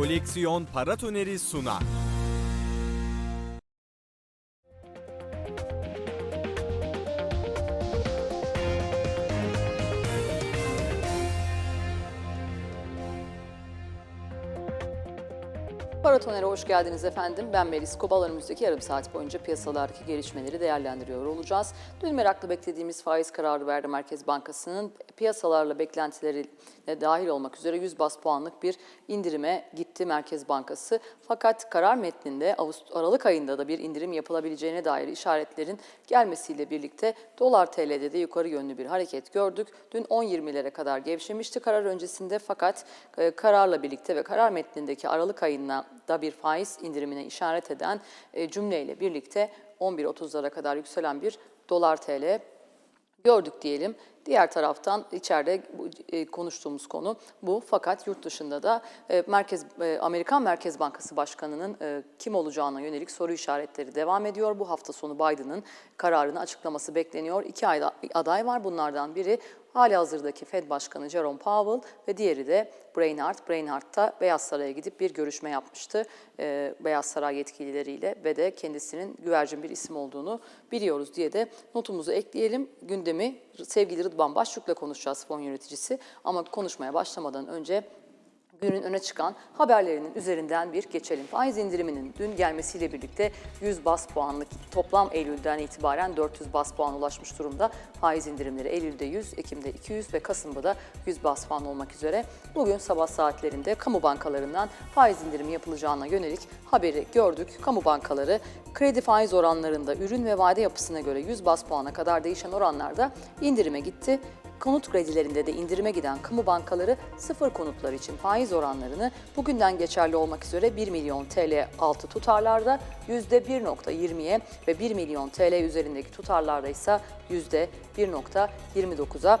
Koleksiyon Paratoneri sunar. Paratoner'e hoş geldiniz efendim. Ben Melis Kobal. Önümüzdeki yarım saat boyunca piyasalardaki gelişmeleri değerlendiriyor olacağız. Dün meraklı beklediğimiz faiz kararı verdi Merkez Bankası'nın piyasalarla beklentilerine dahil olmak üzere 100 bas puanlık bir indirime gitti Merkez Bankası. Fakat karar metninde Aralık ayında da bir indirim yapılabileceğine dair işaretlerin gelmesiyle birlikte dolar TL'de de yukarı yönlü bir hareket gördük. Dün 10.20'lere kadar gevşemişti karar öncesinde fakat e, kararla birlikte ve karar metnindeki Aralık ayına da bir faiz indirimine işaret eden e, cümleyle birlikte 11.30'lara kadar yükselen bir dolar TL gördük diyelim. Diğer taraftan içeride e, konuştuğumuz konu bu. Fakat yurt dışında da e, Merkez e, Amerikan Merkez Bankası Başkanı'nın kim olacağına yönelik soru işaretleri devam ediyor. Bu hafta sonu Biden'ın kararını açıklaması bekleniyor. İki aday var. Bunlardan biri hali hazırdaki Fed Başkanı Jerome Powell ve diğeri de Brainard. Brainard da Beyaz Saray'a gidip bir görüşme yapmıştı Beyaz Saray yetkilileriyle ve de kendisinin güvercin bir isim olduğunu biliyoruz diye de notumuzu ekleyelim. Gündemi sevgili Rıdvan Başçuk'la konuşacağız fon yöneticisi. Ama konuşmaya başlamadan önce günün öne çıkan haberlerinin üzerinden bir geçelim. Faiz indiriminin dün gelmesiyle birlikte 100 bas puanlık toplam Eylül'den itibaren 400 bas puan ulaşmış durumda. Faiz indirimleri Eylül'de 100, Ekim'de 200 ve Kasım'da da 100 bas puan olmak üzere. Bugün sabah saatlerinde kamu bankalarından faiz indirimi yapılacağına yönelik haberi gördük. Kamu bankaları kredi faiz oranlarında ürün ve vade yapısına göre 100 bas puana kadar değişen oranlarda indirime gitti. Konut kredilerinde de indirime giden kamu bankaları sıfır konutlar için faiz oranlarını bugünden geçerli olmak üzere 1 milyon TL altı tutarlarda %1.20'ye ve 1 milyon TL üzerindeki tutarlarda ise %1.29'a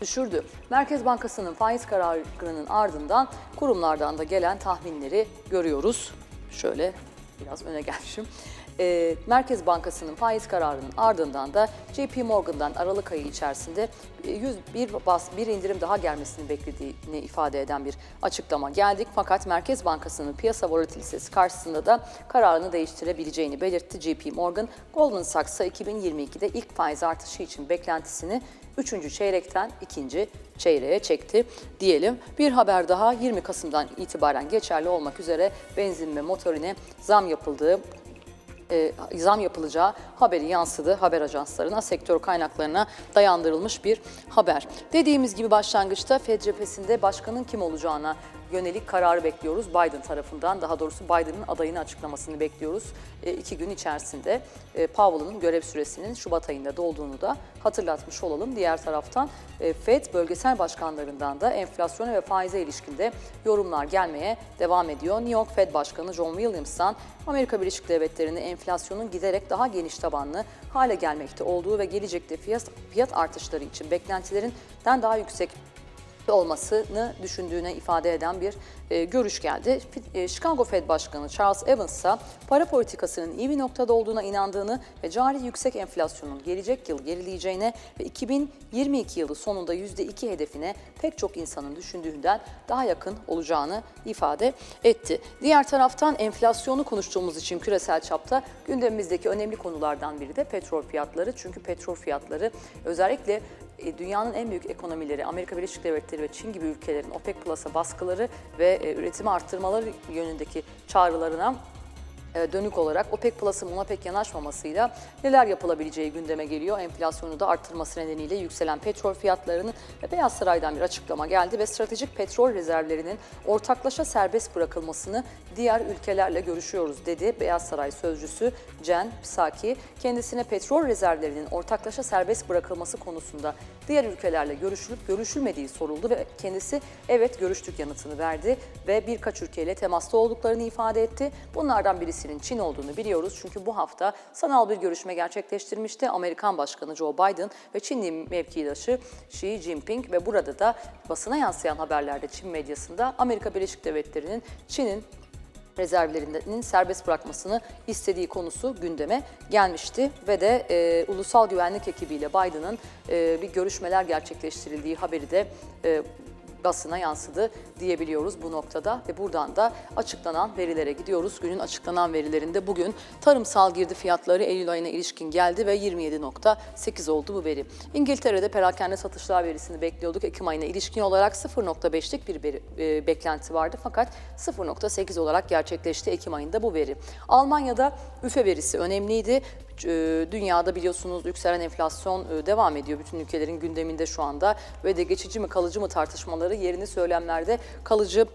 düşürdü. Merkez Bankası'nın faiz kararının ardından kurumlardan da gelen tahminleri görüyoruz. Şöyle biraz öne gelmişim. Ee, Merkez Bankası'nın faiz kararının ardından da JP Morgan'dan Aralık ayı içerisinde e, 101 bas bir indirim daha gelmesini beklediğini ifade eden bir açıklama geldik. Fakat Merkez Bankası'nın piyasa volatilitesi karşısında da kararını değiştirebileceğini belirtti JP Morgan. Goldman Sachs'a 2022'de ilk faiz artışı için beklentisini 3. çeyrekten 2. çeyreğe çekti diyelim. Bir haber daha 20 Kasım'dan itibaren geçerli olmak üzere benzin ve motorine zam yapıldığı e, zam yapılacağı haberi yansıdı haber ajanslarına, sektör kaynaklarına dayandırılmış bir haber. Dediğimiz gibi başlangıçta Fed cephesinde başkanın kim olacağına yönelik kararı bekliyoruz Biden tarafından. Daha doğrusu Biden'ın adayını açıklamasını bekliyoruz. E, iki gün içerisinde e, Powell'ın görev süresinin Şubat ayında dolduğunu da hatırlatmış olalım. Diğer taraftan e, Fed bölgesel başkanlarından da enflasyona ve faize ilişkinde yorumlar gelmeye devam ediyor. New York Fed Başkanı John Williams'tan Amerika Birleşik Devletleri'nin enflasyonun giderek daha geniş tabanlı hale gelmekte olduğu ve gelecekte fiyat, fiyat artışları için beklentilerinden daha yüksek olmasını düşündüğüne ifade eden bir e, görüş geldi. E, Chicago Fed Başkanı Charles Evans ise para politikasının iyi bir noktada olduğuna inandığını ve cari yüksek enflasyonun gelecek yıl gerileyeceğine ve 2022 yılı sonunda %2 hedefine pek çok insanın düşündüğünden daha yakın olacağını ifade etti. Diğer taraftan enflasyonu konuştuğumuz için küresel çapta gündemimizdeki önemli konulardan biri de petrol fiyatları. Çünkü petrol fiyatları özellikle dünyanın en büyük ekonomileri Amerika Birleşik Devletleri ve Çin gibi ülkelerin OPEC Plus'a baskıları ve e, üretimi arttırmaları yönündeki çağrılarına e, dönük olarak OPEC Plus'ın buna pek yanaşmamasıyla neler yapılabileceği gündeme geliyor. Enflasyonu da arttırması nedeniyle yükselen petrol fiyatlarının ve Beyaz Saray'dan bir açıklama geldi ve stratejik petrol rezervlerinin ortaklaşa serbest bırakılmasını diğer ülkelerle görüşüyoruz dedi Beyaz Saray sözcüsü Jen Psaki. Kendisine petrol rezervlerinin ortaklaşa serbest bırakılması konusunda diğer ülkelerle görüşülüp görüşülmediği soruldu ve kendisi evet görüştük yanıtını verdi ve birkaç ülkeyle temasta olduklarını ifade etti. Bunlardan birisinin Çin olduğunu biliyoruz çünkü bu hafta sanal bir görüşme gerçekleştirmişti. Amerikan Başkanı Joe Biden ve Çinli mevkidaşı Xi Jinping ve burada da basına yansıyan haberlerde Çin medyasında Amerika Birleşik Devletleri'nin Çin'in rezervlerinin serbest bırakmasını istediği konusu gündeme gelmişti ve de e, ulusal güvenlik ekibiyle Biden'ın e, bir görüşmeler gerçekleştirildiği haberi de e, basına yansıdı diyebiliyoruz bu noktada ve buradan da açıklanan verilere gidiyoruz. Günün açıklanan verilerinde bugün tarımsal girdi fiyatları Eylül ayına ilişkin geldi ve 27.8 oldu bu veri. İngiltere'de perakende satışlar verisini bekliyorduk. Ekim ayına ilişkin olarak 0.5'lik bir e, beklenti vardı fakat 0.8 olarak gerçekleşti Ekim ayında bu veri. Almanya'da üfe verisi önemliydi. E, Dünyada biliyorsunuz yükselen enflasyon e, devam ediyor. Bütün ülkelerin gündeminde şu anda ve de geçici mi kalıcı mı tartışmaları yerini söylemlerde kalıcı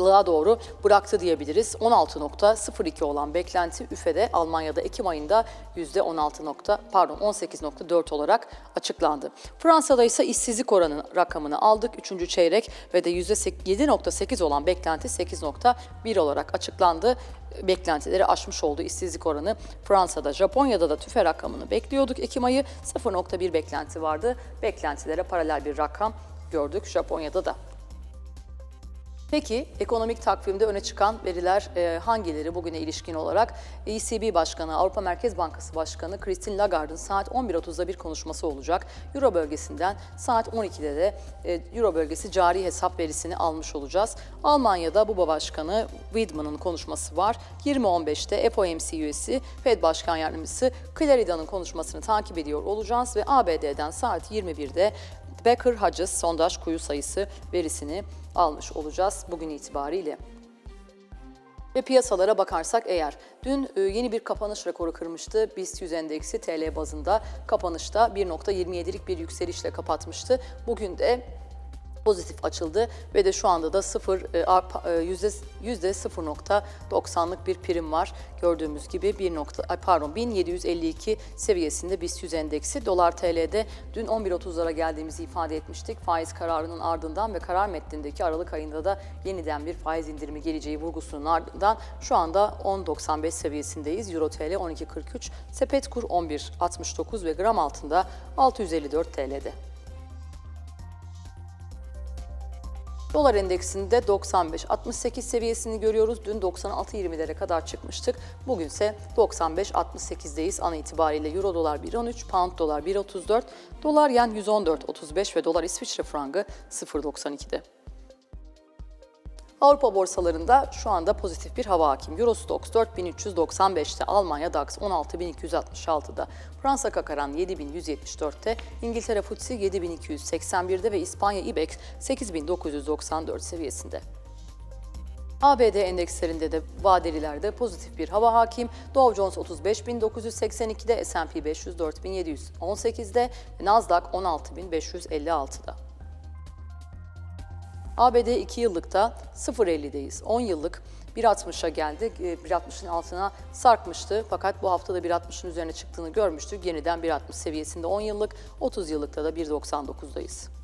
Lığa doğru bıraktı diyebiliriz. 16.02 olan beklenti üfede Almanya'da Ekim ayında %16. nokta- pardon 18.4 olarak açıklandı. Fransa'da ise işsizlik oranı rakamını aldık. 3. çeyrek ve de %7.8 olan beklenti 8.1 olarak açıklandı. Beklentileri aşmış oldu işsizlik oranı Fransa'da. Japonya'da da tüfe rakamını bekliyorduk. Ekim ayı 0.1 beklenti vardı. Beklentilere paralel bir rakam gördük Japonya'da da. Peki ekonomik takvimde öne çıkan veriler e, hangileri bugüne ilişkin olarak? ECB Başkanı, Avrupa Merkez Bankası Başkanı Christine Lagarde'ın saat 11.30'da bir konuşması olacak. Euro bölgesinden saat 12'de de e, Euro bölgesi cari hesap verisini almış olacağız. Almanya'da BUBA Başkanı Wiedmann'ın konuşması var. 20.15'te FOMC üyesi Fed Başkan Yardımcısı Clarida'nın konuşmasını takip ediyor olacağız ve ABD'den saat 21'de Becker Hodges sondaj kuyu sayısı verisini almış olacağız bugün itibariyle. Ve piyasalara bakarsak eğer dün e, yeni bir kapanış rekoru kırmıştı. BIST 100 endeksi TL bazında kapanışta 1.27'lik bir yükselişle kapatmıştı. Bugün de pozitif açıldı ve de şu anda da 0 e, e, yüzde yüzde 0.90'lık bir prim var. Gördüğümüz gibi 1 nokta pardon 1752 seviyesinde BIST 100 endeksi. Dolar TL'de dün 11.30'lara geldiğimizi ifade etmiştik. Faiz kararının ardından ve karar metnindeki Aralık ayında da yeniden bir faiz indirimi geleceği vurgusunun ardından şu anda 10.95 seviyesindeyiz. Euro TL 12.43, sepet kur 11.69 ve gram altında 654 TL'de. Dolar endeksinde 95-68 seviyesini görüyoruz. Dün 96-20'lere kadar çıkmıştık. Bugünse 95-68'deyiz an itibariyle. Euro dolar 1.13, pound dolar 1.34, dolar yen 114.35 ve dolar İsviçre frangı 0.92'de. Avrupa borsalarında şu anda pozitif bir hava hakim. Eurostox 4395'te, Almanya DAX 16266'da, Fransa Kakaran 7174'te, İngiltere FTSE 7281'de ve İspanya IBEX 8994 seviyesinde. ABD endekslerinde de vadelilerde pozitif bir hava hakim. Dow Jones 35.982'de, S&P 500 4718'de, Nasdaq 16.556'da. ABD 2 yıllıkta 0.50'deyiz. 10 yıllık 1.60'a geldi. Ee, 1.60'ın altına sarkmıştı. Fakat bu hafta da 1.60'ın üzerine çıktığını görmüştük. Yeniden 1.60 seviyesinde 10 yıllık, 30 yıllıkta da 1.99'dayız.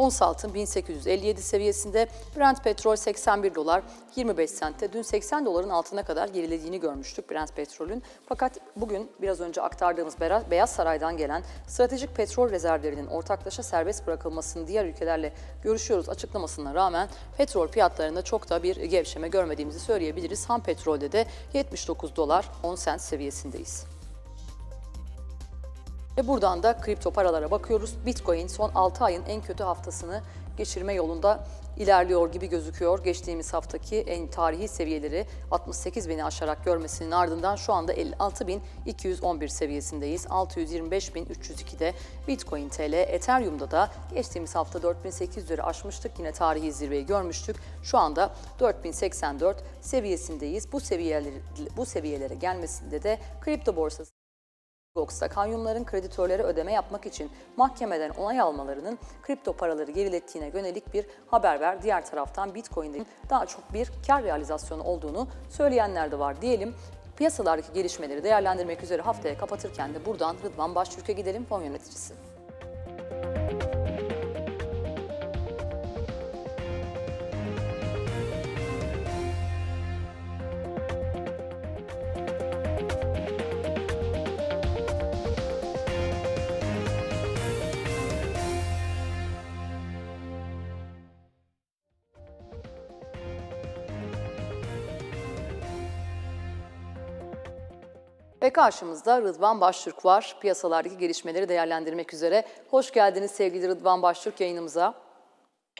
Ons altın 1857 seviyesinde, Brent petrol 81 dolar 25 sentte. Dün 80 doların altına kadar gerilediğini görmüştük Brent petrolün. Fakat bugün biraz önce aktardığımız Beyaz Saray'dan gelen stratejik petrol rezervlerinin ortaklaşa serbest bırakılmasını diğer ülkelerle görüşüyoruz açıklamasına rağmen petrol fiyatlarında çok da bir gevşeme görmediğimizi söyleyebiliriz. Ham petrolde de 79 dolar 10 sent seviyesindeyiz. Ve buradan da kripto paralara bakıyoruz. Bitcoin son 6 ayın en kötü haftasını geçirme yolunda ilerliyor gibi gözüküyor. Geçtiğimiz haftaki en tarihi seviyeleri 68 bini aşarak görmesinin ardından şu anda 56.211 seviyesindeyiz. 625.302'de Bitcoin TL, Ethereum'da da geçtiğimiz hafta 4800'leri aşmıştık. Yine tarihi zirveyi görmüştük. Şu anda 4084 seviyesindeyiz. Bu seviyeleri bu seviyelere gelmesinde de kripto borsası Gox'ta kanyumların kreditörlere ödeme yapmak için mahkemeden onay almalarının kripto paraları gerilettiğine yönelik bir haber ver. Diğer taraftan Bitcoin'in daha çok bir kar realizasyonu olduğunu söyleyenler de var diyelim. Piyasalardaki gelişmeleri değerlendirmek üzere haftaya kapatırken de buradan Rıdvan Baştürk'e gidelim fon yöneticisi. Ve Ve karşımızda Rıdvan Baştürk var. Piyasalardaki gelişmeleri değerlendirmek üzere. Hoş geldiniz sevgili Rıdvan Baştürk yayınımıza.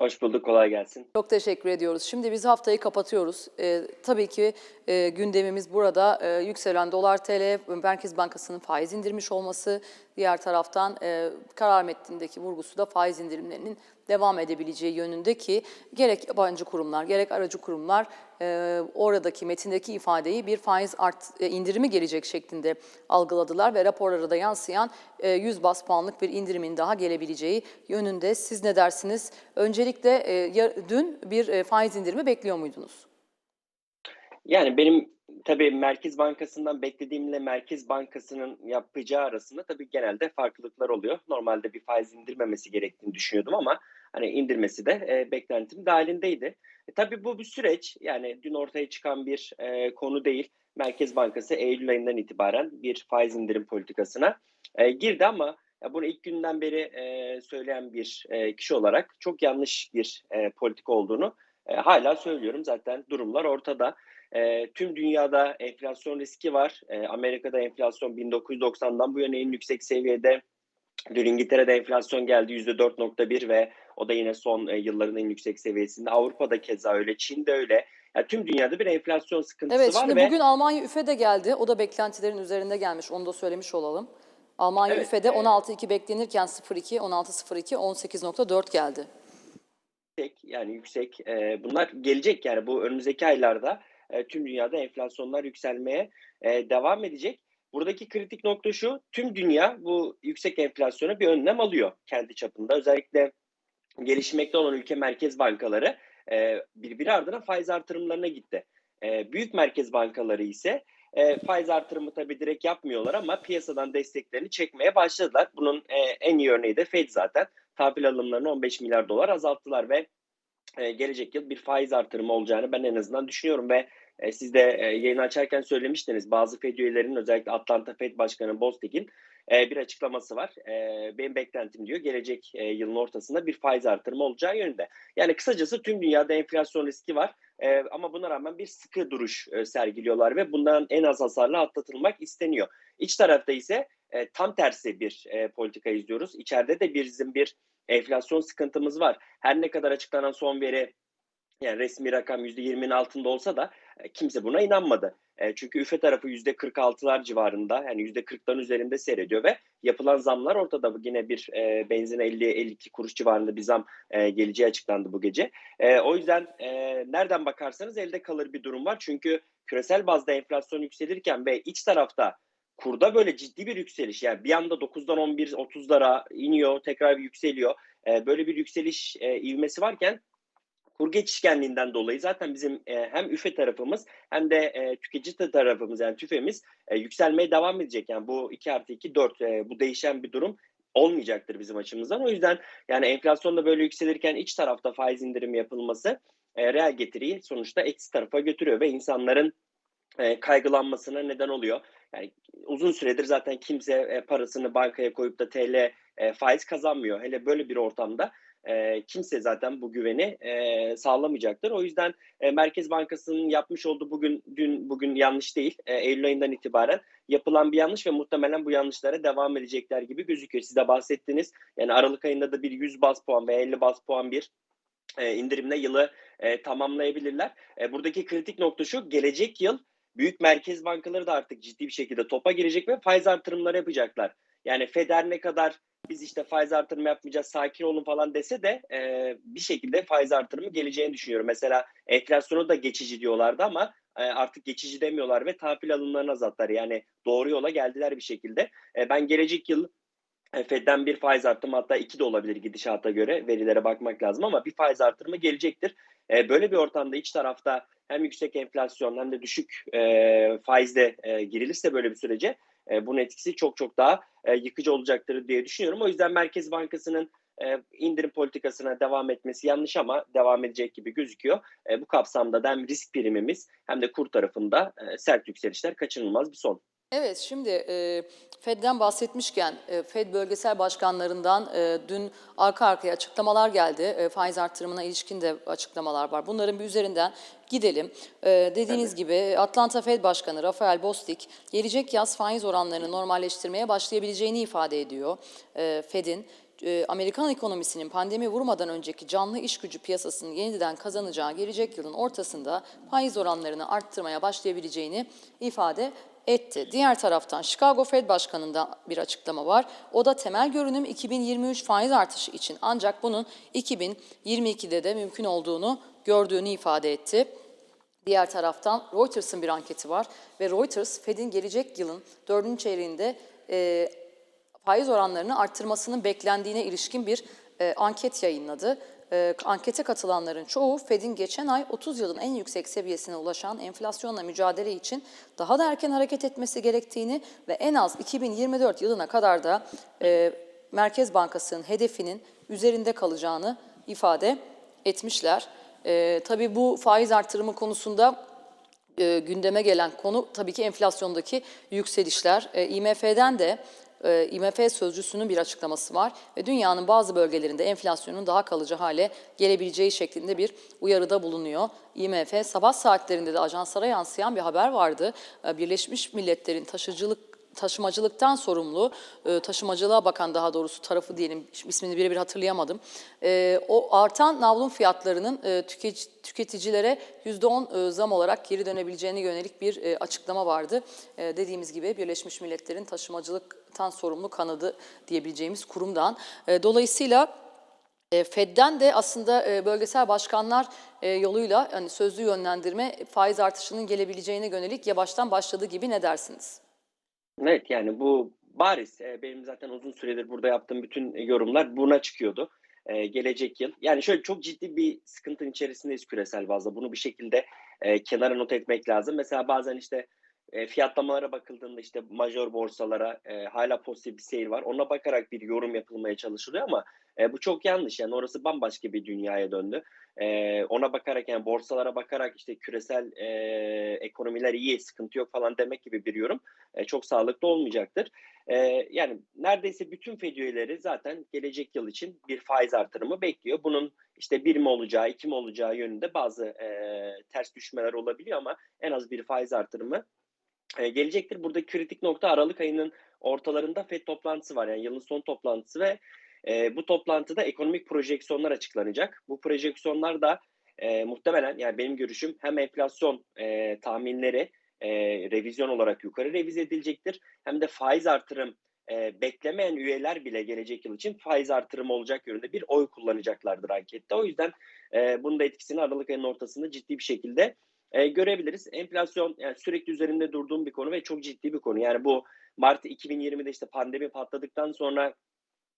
Hoş bulduk, kolay gelsin. Çok teşekkür ediyoruz. Şimdi biz haftayı kapatıyoruz. Ee, tabii ki e, gündemimiz burada e, yükselen dolar TL, Merkez Bankası'nın faiz indirmiş olması, diğer taraftan e, karar metnindeki vurgusu da faiz indirimlerinin devam edebileceği yönünde ki gerek yabancı kurumlar, gerek aracı kurumlar e, oradaki metindeki ifadeyi bir faiz art e, indirimi gelecek şeklinde algıladılar ve raporlara da yansıyan e, 100 bas puanlık bir indirimin daha gelebileceği yönünde. Siz ne dersiniz? Öncelikle e, dün bir e, faiz indirimi bekliyor muydunuz? Yani benim tabii Merkez Bankası'ndan beklediğimle Merkez Bankası'nın yapacağı arasında tabii genelde farklılıklar oluyor. Normalde bir faiz indirmemesi gerektiğini düşünüyordum ama hani indirmesi de e, beklentim dahilindeydi. E, tabii bu bir süreç. Yani dün ortaya çıkan bir e, konu değil. Merkez Bankası Eylül ayından itibaren bir faiz indirim politikasına e, girdi ama ya bunu ilk günden beri e, söyleyen bir e, kişi olarak çok yanlış bir e, politika olduğunu e, hala söylüyorum. Zaten durumlar ortada. E, tüm dünyada enflasyon riski var. E, Amerika'da enflasyon 1990'dan bu yana en yüksek seviyede. Dün İngiltere'de enflasyon geldi %4.1 ve o da yine son e, yılların en yüksek seviyesinde. Avrupa'da keza öyle, Çin'de öyle. Yani tüm dünyada bir enflasyon sıkıntısı Evet, var şimdi ve bugün Almanya üfede geldi. O da beklentilerin üzerinde gelmiş. Onu da söylemiş olalım. Almanya Evet, üfede evet. 16.2 beklenirken 0.2, 16.02, 18.4 geldi. yüksek yani yüksek. E, bunlar gelecek yani bu önümüzdeki aylarda e, tüm dünyada enflasyonlar yükselmeye e, devam edecek. Buradaki kritik nokta şu, tüm dünya bu yüksek enflasyona bir önlem alıyor kendi çapında. Özellikle gelişmekte olan ülke merkez bankaları e, birbiri ardına faiz artırımlarına gitti. E, büyük merkez bankaları ise faiz artırımı tabii direkt yapmıyorlar ama piyasadan desteklerini çekmeye başladılar. Bunun en iyi örneği de Fed zaten. Tahvil alımlarını 15 milyar dolar azalttılar ve e, gelecek yıl bir faiz artırımı olacağını ben en azından düşünüyorum ve e, siz de e, yayını açarken söylemiştiniz bazı Fed üyelerinin özellikle Atlanta Fed Başkanı Bostic'in e, bir açıklaması var. E, benim beklentim diyor gelecek e, yılın ortasında bir faiz artırımı olacağı yönünde. Yani kısacası tüm dünyada enflasyon riski var e, ama buna rağmen bir sıkı duruş e, sergiliyorlar ve bundan en az hasarla atlatılmak isteniyor. İç tarafta ise e, tam tersi bir e, politika izliyoruz. İçeride de bizim bir enflasyon sıkıntımız var. Her ne kadar açıklanan son veri yani resmi rakam %20'nin altında olsa da e, kimse buna inanmadı. E, çünkü üfe tarafı %46'lar civarında yani %40'ların üzerinde seyrediyor ve yapılan zamlar ortada. Yine bir e, benzin 50-52 kuruş civarında bir zam e, geleceği açıklandı bu gece. O yüzden nereden bakarsanız elde kalır bir durum var. Çünkü küresel bazda enflasyon yükselirken ve iç tarafta kurda böyle ciddi bir yükseliş yani bir anda 9'dan 11 30'lara iniyor tekrar bir yükseliyor. E, böyle bir yükseliş e, ivmesi varken kur geçişkenliğinden dolayı zaten bizim e, hem üfe tarafımız hem de e, tüketici tarafımız yani tüfemiz e, yükselmeye devam edecek. Yani bu 2 artı 2 4 e, bu değişen bir durum olmayacaktır bizim açımızdan. O yüzden yani enflasyonda böyle yükselirken iç tarafta faiz indirimi yapılması e, reel getiriyi sonuçta eksi tarafa götürüyor ve insanların e, kaygılanmasına neden oluyor. Yani uzun süredir zaten kimse e, parasını bankaya koyup da TL e, faiz kazanmıyor. Hele böyle bir ortamda e, kimse zaten bu güveni sağlamayacaktır. O yüzden Merkez Bankası'nın yapmış olduğu bugün dün bugün yanlış değil. Eylül ayından itibaren yapılan bir yanlış ve muhtemelen bu yanlışlara devam edecekler gibi gözüküyor. Siz de bahsettiniz. Yani Aralık ayında da bir 100 bas puan ve 50 bas puan bir indirimle yılı tamamlayabilirler. Buradaki kritik nokta şu. Gelecek yıl büyük merkez bankaları da artık ciddi bir şekilde topa girecek ve faiz artırımları yapacaklar. Yani Feder ne kadar biz işte faiz artırımı yapmayacağız sakin olun falan dese de e, bir şekilde faiz artırımı geleceğini düşünüyorum. Mesela enflasyonu da geçici diyorlardı ama e, artık geçici demiyorlar ve tahvil alımlarını azalttılar. Yani doğru yola geldiler bir şekilde. E, ben gelecek yıl Fed'den bir faiz artırımı hatta iki de olabilir gidişata göre verilere bakmak lazım ama bir faiz artırımı gelecektir. E, böyle bir ortamda iç tarafta hem yüksek enflasyon hem de düşük e, faizle e, girilirse böyle bir sürece e, bunun etkisi çok çok daha e, yıkıcı olacaktır diye düşünüyorum. O yüzden Merkez Bankası'nın e, indirim politikasına devam etmesi yanlış ama devam edecek gibi gözüküyor. E, bu kapsamda da hem risk primimiz hem de kur tarafında e, sert yükselişler kaçınılmaz bir son. Evet, şimdi e, Fed'den bahsetmişken e, Fed bölgesel başkanlarından e, dün arka arkaya açıklamalar geldi. E, faiz artırımına ilişkin de açıklamalar var. Bunların bir üzerinden gidelim. E, dediğiniz gibi Atlanta Fed Başkanı Rafael Bostic gelecek yaz faiz oranlarını normalleştirmeye başlayabileceğini ifade ediyor. E, Fed'in e, Amerikan ekonomisinin pandemi vurmadan önceki canlı iş gücü piyasasının yeniden kazanacağı gelecek yılın ortasında faiz oranlarını arttırmaya başlayabileceğini ifade etti. Diğer taraftan Chicago Fed Başkanı'ndan bir açıklama var. O da temel görünüm 2023 faiz artışı için ancak bunun 2022'de de mümkün olduğunu gördüğünü ifade etti. Diğer taraftan Reuters'ın bir anketi var ve Reuters Fed'in gelecek yılın dördüncü çeyreğinde e, faiz oranlarını arttırmasının beklendiğine ilişkin bir e, anket yayınladı. E, ankete katılanların çoğu Fed'in geçen ay 30 yılın en yüksek seviyesine ulaşan enflasyonla mücadele için daha da erken hareket etmesi gerektiğini ve en az 2024 yılına kadar da e, Merkez Bankası'nın hedefinin üzerinde kalacağını ifade etmişler. E, tabii bu faiz artırımı konusunda e, gündeme gelen konu tabii ki enflasyondaki yükselişler. E, IMF'den de e, IMF sözcüsünün bir açıklaması var ve dünyanın bazı bölgelerinde enflasyonun daha kalıcı hale gelebileceği şeklinde bir uyarıda bulunuyor. IMF sabah saatlerinde de ajanslara yansıyan bir haber vardı. E, Birleşmiş Milletler'in taşıcılık taşımacılıktan sorumlu, e, taşımacılığa bakan daha doğrusu tarafı diyelim, ismini birebir hatırlayamadım. O artan navlun fiyatlarının tüketici- tüketicilere %10 e, zam olarak geri dönebileceğine yönelik bir açıklama vardı. Dediğimiz gibi Birleşmiş Milletler'in taşımacılıktan sorumlu kanadı diyebileceğimiz kurumdan. E, Dolayısıyla e, Fed'den de aslında e, bölgesel başkanlar yoluyla hani sözlü yönlendirme faiz artışının gelebileceğine yönelik yavaştan başladığı gibi ne dersiniz? Evet yani bu bariz. Benim zaten uzun süredir burada yaptığım bütün yorumlar buna çıkıyordu. Gelecek yıl. Yani şöyle çok ciddi bir sıkıntının içerisindeyiz küresel bazda. Bunu bir şekilde kenara not etmek lazım. Mesela bazen işte e, fiyatlamalara bakıldığında işte major borsalara e, hala pozitif bir seyir var. Ona bakarak bir yorum yapılmaya çalışılıyor ama e, bu çok yanlış. Yani orası bambaşka bir dünyaya döndü. E, ona bakarak yani borsalara bakarak işte küresel e, ekonomiler iyi, sıkıntı yok falan demek gibi bir yorum e, çok sağlıklı olmayacaktır. E, yani neredeyse bütün Fed üyeleri zaten gelecek yıl için bir faiz artırımı bekliyor. Bunun işte bir mi olacağı, iki mi olacağı yönünde bazı e, ters düşmeler olabiliyor ama en az bir faiz artırımı e, gelecektir. Burada kritik nokta Aralık ayının ortalarında FED toplantısı var. Yani yılın son toplantısı ve e, bu toplantıda ekonomik projeksiyonlar açıklanacak. Bu projeksiyonlar da e, muhtemelen yani benim görüşüm hem enflasyon e, tahminleri e, revizyon olarak yukarı revize edilecektir. Hem de faiz artırım e, beklemeyen üyeler bile gelecek yıl için faiz artırımı olacak yönünde bir oy kullanacaklardır ankette. O yüzden e, bunun da etkisini Aralık ayının ortasında ciddi bir şekilde e, görebiliriz. Enflasyon yani sürekli üzerinde durduğum bir konu ve çok ciddi bir konu. Yani bu Mart 2020'de işte pandemi patladıktan sonra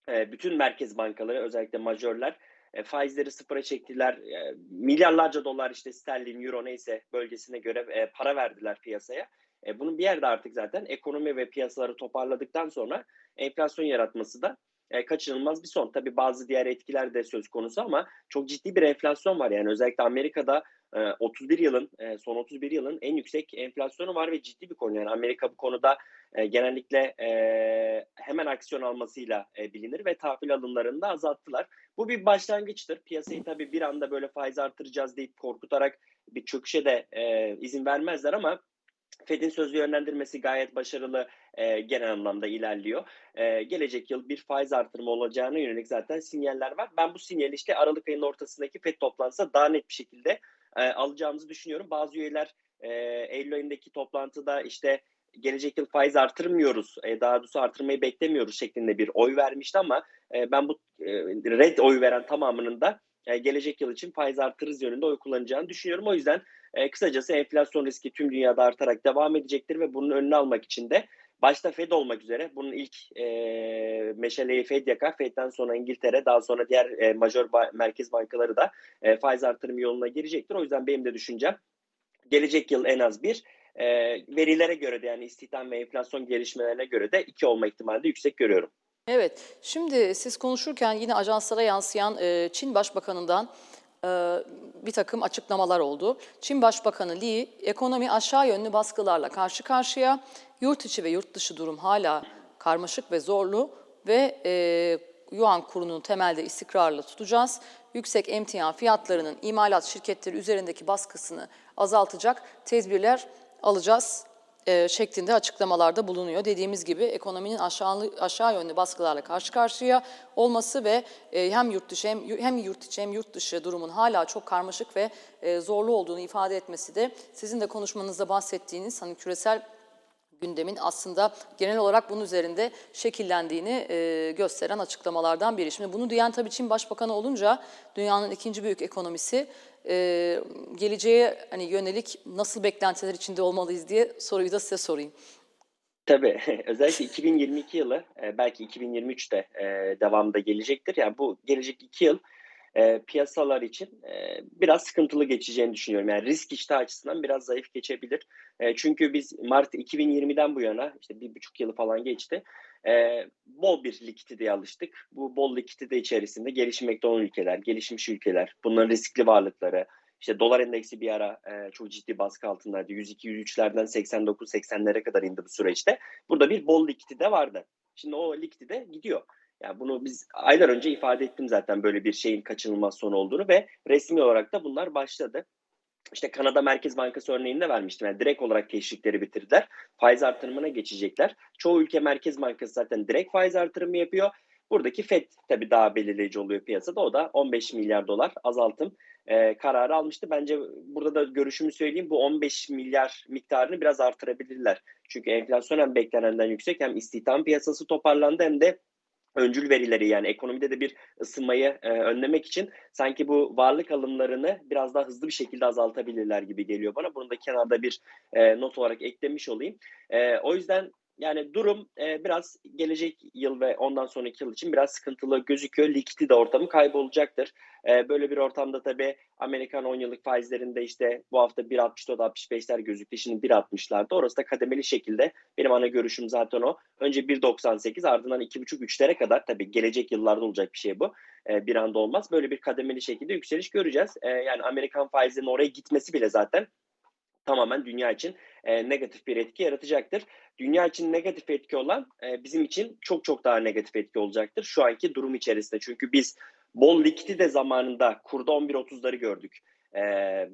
e, bütün merkez bankaları özellikle majörler e, faizleri sıfıra çektiler. E, milyarlarca dolar işte sterlin, euro neyse bölgesine göre e, para verdiler piyasaya. E, bunun bir yerde artık zaten ekonomi ve piyasaları toparladıktan sonra enflasyon yaratması da e, kaçınılmaz bir son. Tabii bazı diğer etkiler de söz konusu ama çok ciddi bir enflasyon var. Yani özellikle Amerika'da 31 yılın, e, son 31 yılın en yüksek enflasyonu var ve ciddi bir konu. Yani Amerika bu konuda e, genellikle e, hemen aksiyon almasıyla e, bilinir ve tahvil alımlarını da azalttılar. Bu bir başlangıçtır. Piyasayı tabii bir anda böyle faiz artıracağız deyip korkutarak bir çöküşe de e, izin vermezler ama Fed'in sözlü yönlendirmesi gayet başarılı e, genel anlamda ilerliyor. E, gelecek yıl bir faiz artırımı olacağına yönelik zaten sinyaller var. Ben bu sinyali işte Aralık ayının ortasındaki Fed toplantısında daha net bir şekilde e, alacağımızı düşünüyorum. Bazı üyeler e, Eylül ayındaki toplantıda işte gelecek yıl faiz artırmıyoruz, e, daha doğrusu artırmayı beklemiyoruz şeklinde bir oy vermişti ama e, ben bu e, red oy veren tamamının da e, gelecek yıl için faiz artırırız yönünde oy kullanacağını düşünüyorum. O yüzden e, kısacası enflasyon riski tüm dünyada artarak devam edecektir ve bunun önünü almak için de başta Fed olmak üzere bunun ilk e, meşaleyi Fed yakar. Fed'den sonra İngiltere daha sonra diğer e, majör ba- merkez bankaları da e, faiz artırım yoluna girecektir. O yüzden benim de düşüncem gelecek yıl en az bir e, verilere göre de yani istihdam ve enflasyon gelişmelerine göre de iki olma ihtimali de yüksek görüyorum. Evet, şimdi siz konuşurken yine ajanslara yansıyan e, Çin Başbakanı'ndan bir takım açıklamalar oldu. Çin Başbakanı Li, ekonomi aşağı yönlü baskılarla karşı karşıya, yurt içi ve yurt dışı durum hala karmaşık ve zorlu ve e, yuan kurunu temelde istikrarlı tutacağız. Yüksek emtia fiyatlarının imalat şirketleri üzerindeki baskısını azaltacak tedbirler alacağız e, şeklinde açıklamalarda bulunuyor. Dediğimiz gibi ekonominin aşağı, aşağı yönlü baskılarla karşı karşıya olması ve e, hem yurt dışı hem, hem yurt içi hem yurt dışı durumun hala çok karmaşık ve e, zorlu olduğunu ifade etmesi de sizin de konuşmanızda bahsettiğiniz hani küresel gündemin aslında genel olarak bunun üzerinde şekillendiğini e, gösteren açıklamalardan biri. Şimdi bunu diyen tabii Çin Başbakanı olunca dünyanın ikinci büyük ekonomisi e, geleceğe hani yönelik nasıl beklentiler içinde olmalıyız diye soruyu da size sorayım. Tabii. Özellikle 2022 yılı e, belki 2023'te e, devamda gelecektir. Yani bu gelecek iki yıl e, piyasalar için e, biraz sıkıntılı geçeceğini düşünüyorum. Yani risk iştahı açısından biraz zayıf geçebilir. E, çünkü biz Mart 2020'den bu yana işte bir buçuk yılı falan geçti. E, bol bir likiditeye alıştık. Bu bol likidite içerisinde gelişmekte olan ülkeler, gelişmiş ülkeler, bunların riskli varlıkları, işte dolar endeksi bir ara e, çok ciddi baskı altındaydı. 102-103'lerden 89-80'lere kadar indi bu süreçte. Burada bir bol likidite vardı. Şimdi o likidite gidiyor. Yani bunu biz aylar önce ifade ettim zaten böyle bir şeyin kaçınılmaz sonu olduğunu ve resmi olarak da bunlar başladı. İşte Kanada Merkez Bankası örneğinde vermiştim. Yani direkt olarak teşvikleri bitirdiler. Faiz artırımına geçecekler. Çoğu ülke Merkez Bankası zaten direkt faiz artırımı yapıyor. Buradaki FED tabii daha belirleyici oluyor piyasada. O da 15 milyar dolar azaltım e, kararı almıştı. Bence burada da görüşümü söyleyeyim. Bu 15 milyar miktarını biraz artırabilirler. Çünkü enflasyon hem beklenenden yüksek hem istihdam piyasası toparlandı hem de öncül verileri yani ekonomide de bir ısınmayı e, önlemek için sanki bu varlık alımlarını biraz daha hızlı bir şekilde azaltabilirler gibi geliyor bana. Bunu da kenarda bir e, not olarak eklemiş olayım. E, o yüzden yani durum e, biraz gelecek yıl ve ondan sonraki yıl için biraz sıkıntılı gözüküyor. Likidite ortamı kaybolacaktır. E, böyle bir ortamda tabii Amerikan 10 yıllık faizlerinde işte bu hafta 1.64-65'ler gözüktü. Şimdi 1.60'larda. Orası da kademeli şekilde benim ana görüşüm zaten o. Önce 1.98 ardından 2.5-3'lere kadar tabii gelecek yıllarda olacak bir şey bu. E, bir anda olmaz. Böyle bir kademeli şekilde yükseliş göreceğiz. E, yani Amerikan faizlerinin oraya gitmesi bile zaten tamamen dünya için e, negatif bir etki yaratacaktır. Dünya için negatif etki olan e, bizim için çok çok daha negatif etki olacaktır şu anki durum içerisinde. Çünkü biz bol likidite zamanında kurda 11.30'ları gördük. E,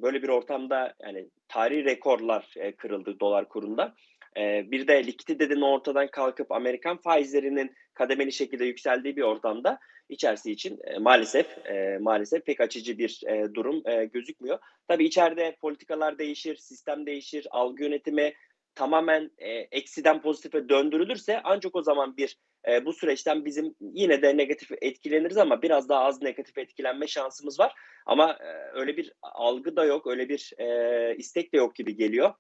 böyle bir ortamda yani tarihi rekorlar e, kırıldı dolar kurunda. E, bir de likiditenin ortadan kalkıp Amerikan faizlerinin kademeli şekilde yükseldiği bir ortamda içerisi için e, maalesef e, maalesef pek açıcı bir e, durum gözükmüyor. Tabii içeride politikalar değişir, sistem değişir, algı yönetimi tamamen eksiden pozitife döndürülürse ancak o zaman bir bu süreçten bizim yine de negatif etkileniriz ama biraz daha az negatif etkilenme şansımız var. Ama öyle bir algı da yok, öyle bir istek de yok gibi geliyor.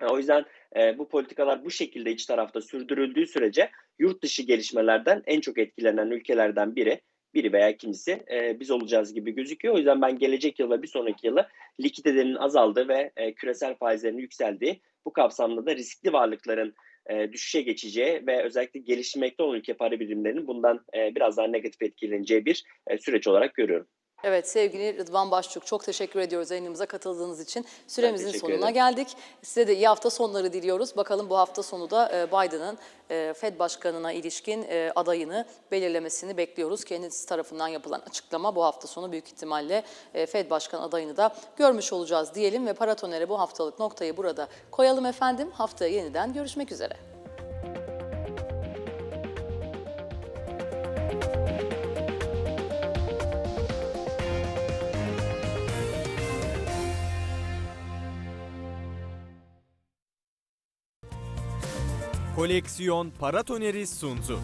Yani o yüzden e, bu politikalar bu şekilde iç tarafta sürdürüldüğü sürece yurt dışı gelişmelerden en çok etkilenen ülkelerden biri biri veya ikincisi e, biz olacağız gibi gözüküyor. O yüzden ben gelecek yıl ve bir sonraki yılı likiditenin azaldığı ve e, küresel faizlerin yükseldiği bu kapsamda da riskli varlıkların e, düşüşe geçeceği ve özellikle gelişmekte olan ülke para birimlerinin bundan e, biraz daha negatif etkileneceği bir e, süreç olarak görüyorum. Evet sevgili Rıdvan Başçuk çok teşekkür ediyoruz yayınımıza katıldığınız için. Süremizin sonuna ederim. geldik. Size de iyi hafta sonları diliyoruz. Bakalım bu hafta sonu da e, Biden'ın e, Fed Başkanı'na ilişkin e, adayını belirlemesini bekliyoruz. Kendisi tarafından yapılan açıklama bu hafta sonu büyük ihtimalle Fed Başkan adayını da görmüş olacağız diyelim ve Paratoner'e bu haftalık noktayı burada koyalım efendim. Haftaya yeniden görüşmek üzere. Koleksiyon Paratoneri sundu.